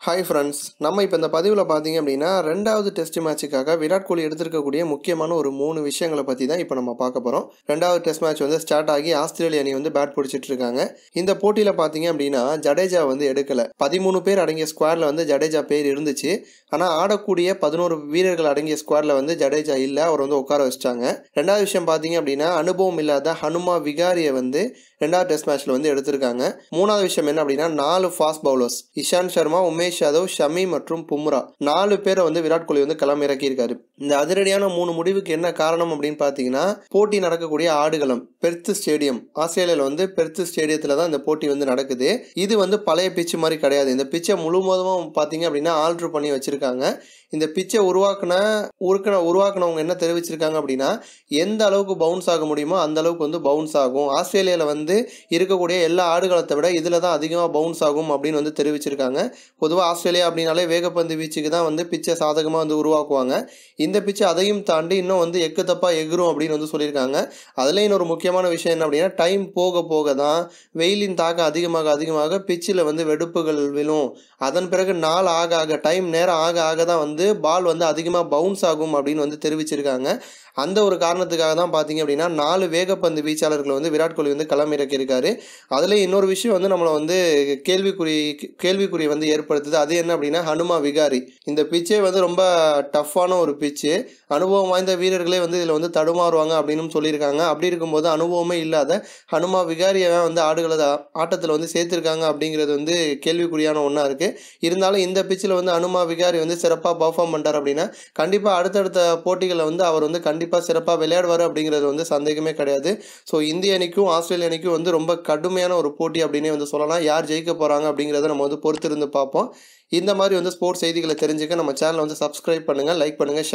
Hi friends நம்ம இப்போ இந்த பதிவில் பார்த்தீங்க அப்படின்னா ரெண்டாவது டெஸ்ட் மேட்சுக்காக விராட் கோலி எடுத்திருக்கக்கூடிய முக்கியமான ஒரு மூணு விஷயங்களை பற்றி தான் இப்போ நம்ம பார்க்க போகிறோம் ரெண்டாவது டெஸ்ட் மேட்ச் வந்து ஸ்டார்ட் ஆகி ஆஸ்திரேலிய அணி வந்து பேட் பிடிச்சிட்டு இருக்காங்க. இந்த போட்டியில் பார்த்தீங்க அப்படின்னா ஜடேஜா வந்து எடுக்கலை. பதிமூணு பேர் அடங்கிய ஸ்குவாடில் வந்து ஜடேஜா பேர் இருந்துச்சு. ஆனால் ஆடக்கூடிய பதினோரு வீரர்கள் அடங்கிய ஸ்குவாடில் வந்து ஜடேஜா இல்லை அவர் வந்து உட்கார வச்சிட்டாங்க. ரெண்டாவது விஷயம் பார்த்தீங்க அப்படின்னா அனுபவம் இல்லாத ஹனுமா விகாரியை வந்து ரெண்டாவது டெஸ்ட் மேட்ச்ல வந்து எடுத்திருக்காங்க. மூணாவது விஷயம் என்ன அப்படின்னா நாலு ஃபாஸ்ட் பவுலர்ஸ் இஷாந்த் சர்மா உமேஷ் யாதவ் ஷமி மற்றும் பும்ரா. நாலு பேரை வந்து விராட் கோலி வந்து களம் இறக்கியிருக்காரு இந்த அதிரடியான மூணு முடிவுக்கு என்ன காரணம் அப்படின்னு பார்த்தீங்கன்னா போட்டி நடக்கக்கூடிய ஆடுகளம் பெர்த் ஸ்டேடியம். ஆஸ்திரேலியாவில் வந்து பெர்த் ஸ்டேடியத்தில் தான் இந்த போட்டி வந்து நடக்குது. இது வந்து பழைய பிச்சு மாதிரி கிடையாது. இந்த பிச்சை முழுவதும் பார்த்தீங்க அப்படின்னா ஆல்ட்ரு பண்ணி வச்சுருக்காங்க. இந்த பிச்சை உருவாக்குன உருக்கின உருவாக்குனவங்க என்ன தெரிவிச்சிருக்காங்க அப்படின்னா எந்த அளவுக்கு பவுன்ஸ் ஆக முடியுமோ அந்த அளவுக்கு வந்து பவுன்ஸ் ஆகும். ஆஸ்திரேலியாவில் வந்து இருக்கக்கூடிய எல்லா ஆடுகளத்தை விட இதில் தான் அதிகமாக பவுன்ஸ் ஆகும் அப்படின்னு வந்து தெரிவிச்சிருக்காங்க. பொதுவாக ஆஸ்திரேலியா அப்படின்னாலே வேகப்பந்து வீச்சுக்கு தான் வந்து பிச்சை சாதகமாக வந்து உருவாக்குவாங்க. இந்த இந்த பிச்சை அதையும் தாண்டி இன்னும் வந்து எக்கு தப்பாக எகிரும் அப்படின்னு வந்து சொல்லியிருக்காங்க. அதில் இன்னொரு முக்கியமான விஷயம் என்ன அப்படின்னா டைம் போக போக தான் வெயிலின் தாக்கம் அதிகமாக அதிகமாக பிச்சில் வந்து வெடுப்புகள் விழும். அதன் பிறகு நாள் ஆக ஆக டைம் நேரம் ஆக ஆக தான் வந்து பால் வந்து அதிகமாக பவுன்ஸ் ஆகும் அப்படின்னு வந்து தெரிவிச்சிருக்காங்க. அந்த ஒரு காரணத்துக்காக தான் பார்த்தீங்க அப்படின்னா நாலு வேகப்பந்து வீச்சாளர்களை வந்து விராட் கோலி வந்து களமிறக்கியிருக்காரு. அதில் இன்னொரு விஷயம் வந்து நம்மளை வந்து கேள்விக்குறி கேள்விக்குறி வந்து ஏற்படுத்துது. அது என்ன அப்படின்னா ஹனுமா விகாரி. இந்த பிச்சே வந்து ரொம்ப டஃப்பான ஒரு பிச்சு அனுபவம் வாய்ந்த வீரர்களே வந்து இதில் வந்து தடுமாறுவாங்க அப்படின்னு சொல்லியிருக்காங்க. அப்படி இருக்கும்போது அனுபவமே இல்லாத ஹனுமா விகாரியை வந்து ஆடுகளை ஆட்டத்தில் வந்து சேர்த்துருக்காங்க அப்படிங்கிறது வந்து கேள்விக்குறியான ஒன்றா இருக்குது இருந்தாலும் இந்த பிச்சில் வந்து அனுமா விகாரி வந்து சிறப்பாக பர்ஃபார்ம் பண்ணிட்டார் அப்படின்னா கண்டிப்பாக அடுத்தடுத்த போட்டிகளை வந்து அவர் வந்து கண்டிப்பாக சிறப்பாக விளையாடுவார் அப்படிங்கிறது வந்து சந்தேகமே கிடையாது. ஸோ இந்திய அணிக்கும் ஆஸ்திரேலிய அணிக்கும் வந்து ரொம்ப கடுமையான ஒரு போட்டி அப்படின்னே வந்து சொல்லலாம். யார் ஜெயிக்க போகிறாங்க அப்படிங்கிறத நம்ம வந்து பொறுத்திருந்து பார்ப்போம். இந்த மாதிரி வந்து ஸ்போர்ட்ஸ் செய்திகளை தெரிஞ்சுக்க நம்ம சேனலை வந்து சப்ஸ்கிரைப் பண்ணுங்கள் லைக் பண்ணுங்கள்